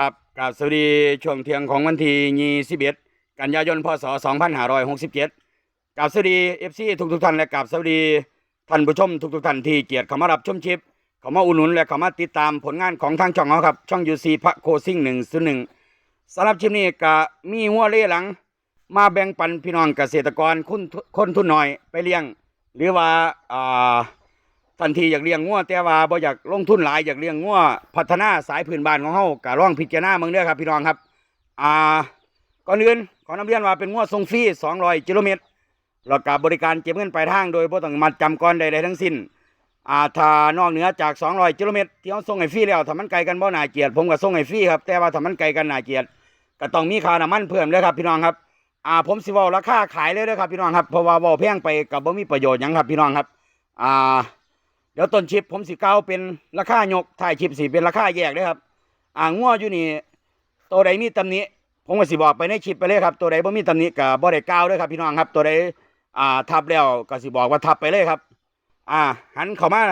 ครับกับสวัสดีช่วงเที่ยงของวันที่21กันยายนพศ 2567กับสวัสดี FC ทุกทุกท่านและกับสวัสดีท่านผู้ชมทุกทุกท่านที่เกียรติเข้ามารับชมคลิปเข้ามาอุดหนุนและเข้ามาติดตามผลงานของทางช่องเราครับ ช่อง UC พระโคซิ่ง101สำหรับคลิปนี้ก็มีหัวเล่หลัง มาแบ่งปันพี่น้องเกษตรกรคนคนทุนหน้อยไปเลี้ยง หรือว่าอ่า ทันทีอยากเลี้ยงงัวแต่ว่าบ่อยากลงทุนหลายอยากเลี้ยงงัวพัฒนาสายพื้นบ้านของเฮาก็ลองพิจารณาเมืองเด้อครับพี่น้องครับ อ่าก่อนอื่นขอนำเรียนว่าเป็นงัวส่งฟรี200กิโลเมตรแล้วก็บริการเก็บเงินปลายทางโดยบ่ต้องมัดจำก่อนใดๆทั้งสิ้นอ่าถ้านอกเหนือจาก 200กิโลเมตรที่เฮาส่งให้ฟรีแล้วถ้ามันไกลกันบ่น่าเกียดผมก็ส่งให้ฟรีครับแต่ว่าถ้ามันไกลกันน่าเกียดก็ต้องมีค่าน้ำมันเพิ่มเด้อครับพี่น้องครับอ่าผมสิเว้าราคาขายเลยเด้อครับพี่น้องครับเพราะว่าเว้าแพงไปก็บ่มีประโยชน์หยังครับพี่น้องครับอ่า เดี๋ยวต้นชิปผมสิเก้าเป็นราคายกถ่ายชิปสิเป็นราคาแยกเลยครับ อ่างัวออยู่นี่ตัวใดมีตำหนิผมก็สิบอกไปในชิปไปเลยครับ ตัวใดบ่มีตำหนิก็บ่ได้กล่าวเลยครับพี่น้องครับ ตัวใดอ่าทับแล้วก็สิบอกว่าทับไปเลยครับ อ่า หันเข้ามา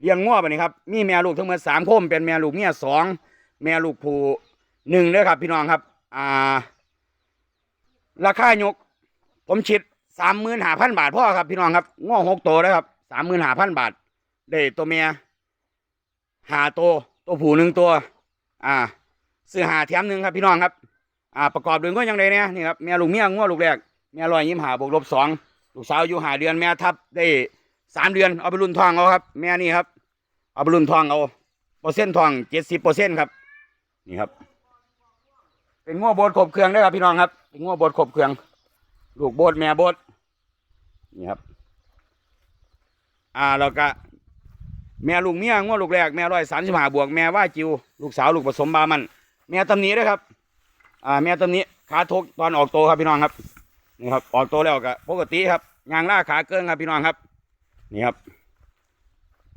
เลี้ยงงัวไปนี่ครับ มีแม่ลูกทั้งหมดสามคมเป็นแม่ลูกเมียสองแม่ลูกผู้หนึ่งเลยครับ พี่น้องครับ อ่า ราคายก ผมชิดสามหมื่นห้าพันบาทพ่อครับพี่น้องครับง้อหกตัวเลยครับสามหมื่นห้าพันบาท ได้ตัวเมียหาตัวตัวผู้หนึ่งตัว อ่าซื้อหาแถมหนึ่งครับพี่น้องครับ อ่า ประกอบด้วยก็ยังไงเนี่ยนี่ครับแม่ลูกเมียง้อลูกแรกแม่ลอยยิ้มหาบวกลบสองลูกสาวอยู่หาเดือนแม่ทับได้สามเดือนเอาไปรุ่นทองเอาครับแม่นี่ครับ เอาไปรุ่นทองเอาเปอร์เซ็นต์ทองเจ็ดสิบเปอร์เซ็นต์ครับ นี่ครับ เป็นง้อโบดขบเครื่องได้ครับพี่น้องครับเป็นง้อโบดขบเครื่องลูกโบดแม่โบดนี่ครับ อ่าแล้วก็ แม่ลูกเมียง้อลูกแรกแม่ร้อยสามสิบห้าบวกแม่ว่าจิวลูกสาวลูกผสมบามัน แม่ตำหนี้ด้วยครับอ่าแม่ตำหนี้ขาทกตอนออกโตครับพี่น้องครับนี่ครับออกโตแล้วก็ปกติครับยางล่าขาเกินครับพี่น้องครับนี่ครับ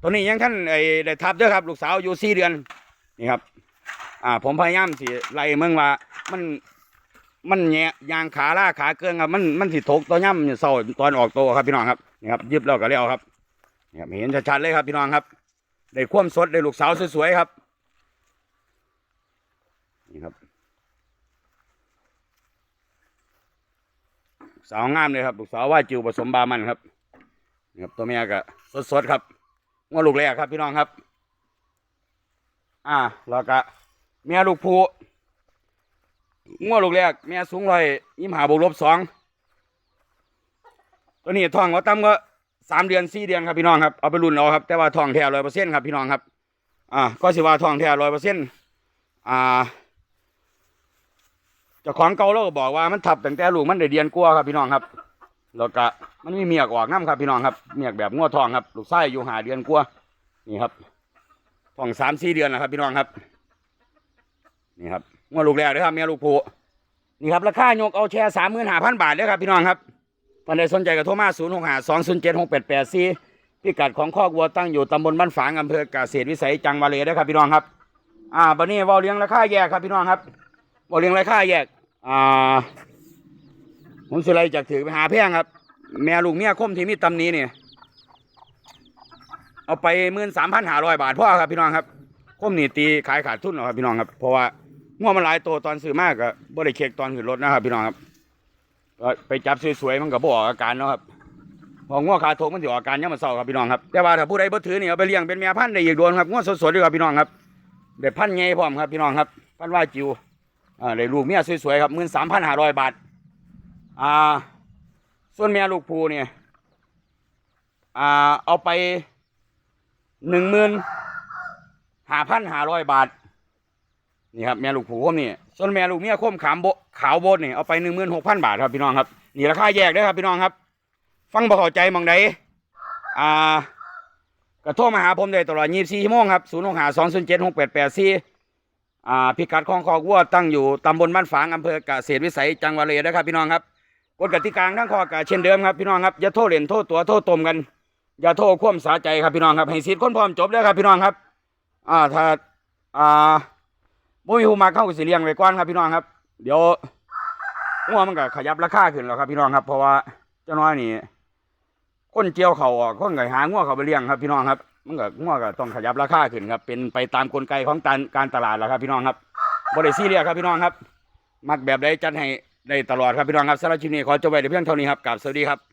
ตัวนี้ยังท่านไอ้ได้ทับเด้วยครับ ลูกสาวอยู่สี่เดือนนี่ครับ อ่า ผมพยายามสิไล่เมืองว่ามันมันแงะยางขาล่าขาเกินครับ มันมันสิทกตัวย่ำเศร้าตอนออกโตครับพี่น้องครับนี่ครับ ยึบแล้วก็เลี้ยวครับนี่ครับเห็นชัดๆเลยครับพี่น้องครับ ได้ความสดได้ลูกสาวสวยๆครับ นี่ครับ สาวงามเลยครับ ลูกสาวว่าจิวผสมบามันครับนี่ครับ ตัวแม่ก็สดๆครับงวลูกแรกครับพี่น้องครับ อ่าแล้วก็แม่ลูกผู้งวลูกแรกแม่สูงร้อยยี่หาบวกลบสองตัวนี้ท้องว่าตั้มก็ สามเดือนสี่เดือนครับพี่น้องครับเอาไปรุ่นเอาครับแต่ว่าทองแท้ร้อยเปอร์เซ็นต์ครับพี่น้องครับ อ่าก็สิว่าทองแท้ร้อยเปอร์เซ็นต์อ่าจ้าของเก่าเราก็บอกว่ามันทับตั้งแต่ลูกมันได้เดือนกลัวาครับพี่น้องครับแล้วก็มันมีเมียกออกน้ำครับพี่น้องครับเมียกแบบงัวทองครับลูกไส้อยู่หาเดือนกลัวานี่ครับทองสามสี่เดือนนะครับ พี่น้องครับ นี่ครับงัวลูกแรกเลยครับเมียลูกผูนี่ครับราคายกเอาแชร์สามหมื่นห้าพันบาทเลยครับพี่น้องครับ ท่านใดสนใจก็โทรมา0 6 5 2 0 7 6 8 8 4พิกัดของคอกวัวตั้งอยู่ตำบลบ้านฝางอำเภอกเกษตรวิสัยจังหวัดเลยนะครับพี่น้องครับ อ่าบัดนี้เวาเลี้ยงราคาแยกครับพี่น้องครับเวาเลี้ยงราคาแยก อ่าผมสิไลจากถือไปหาแพงครับ แม่ลูกเมียคมที่มีตำนี้เนี่ยเอาไปหมื่นสามพันห้าร้อยบาทพ่อครับพี่น้องครับคมนี่ตีขายขาดทุนเหรอครับพี่น้องครับเพราะว่าง่วมันหลายตัวตอนซื้อมากก็บ่ได้เช็คตอนขึ้นรถนะครับพี่น้องครับ ไปจับสวยๆมันก็บออกอาการเนาะครับพอง้อขาโถกมันสิออกอาการยังมาเศร้าครับพี่น้องครับแต่ว่าถ้าผู้ใดบ่ถือนี่เอาไปเลี้ยงเป็นแม่พันธุ์ได้อีกโดนครับง้อสดๆดีกว่าพี่น้องครับได้พันธุ์ใหญ่พร้อมครับพี่น้องครับ พันว่าจิวอ่าได้ลูกเมียสวยๆครับหมื่นสามพันห้าร้อยบาทอ่าส่วนแม่ลูกภูเนี่ยอ่าเอาไปหนึ่งหมื่นห้าพันห้าร้อยบาทนี่ครับแม่ลูกผูผมนี่ ส่วนแม่ลูกเมียคมขามโบขาวโบดนี่เอาไปหนึ่งหมื่นหกพันบาทครับพี่น้องครับนี่ราคาแยกเด้ครับพี่น้องครับ ฟังบ่เข้าใจมองใดอ่ากระโทรมาหาผมได้ตลอด24ชั่วโมงครับ0 6 5 2 0 7 6 8 8 4อ่าพิกัดของคอกวัวตั้งอยู่ตำบลบ้านฝางอำเภอเกษตรวิสัยจังหวัดเลยนะครับพี่น้องครับกฎกติกาทั้งข้อกเช่นเดิมครับพี่น้องครับอย่าโทษเล่นโทษตัวโทษตมกันอย่าโทษความสาใจครับพี่น้องครับให้สิทธิ์คนพร้อมจบเด้ครับพี่น้องครับ อ่าถ้าอ่า บ่มีผู้มาเข้ากับสิเลี้ยงไว้ก่อนครับพี่น้องครับ เดี๋ยวงัวมันก็ขยับราคาขึ้นแล้วครับพี่น้องครับเพราะว่าเจ้าน้อยนี่คนเจียวเขาออกคนก็หางัวเขาไปเลี้ยงครับพี่น้องครับมันก็งัวก็ต้องขยับราคาขึ้นครับ เป็นไปตามกลไกของการการตลาดแล้วครับพี่น้องครับบ่ได้ซีเรียครับพี่น้องครับ มักแบบใดจัดให้ได้ตลอดครับพี่น้องครับสำหรับคลิปนี้ขอจบไว้แต่เพียงเท่านี้ครับกราบสวัสดีครับ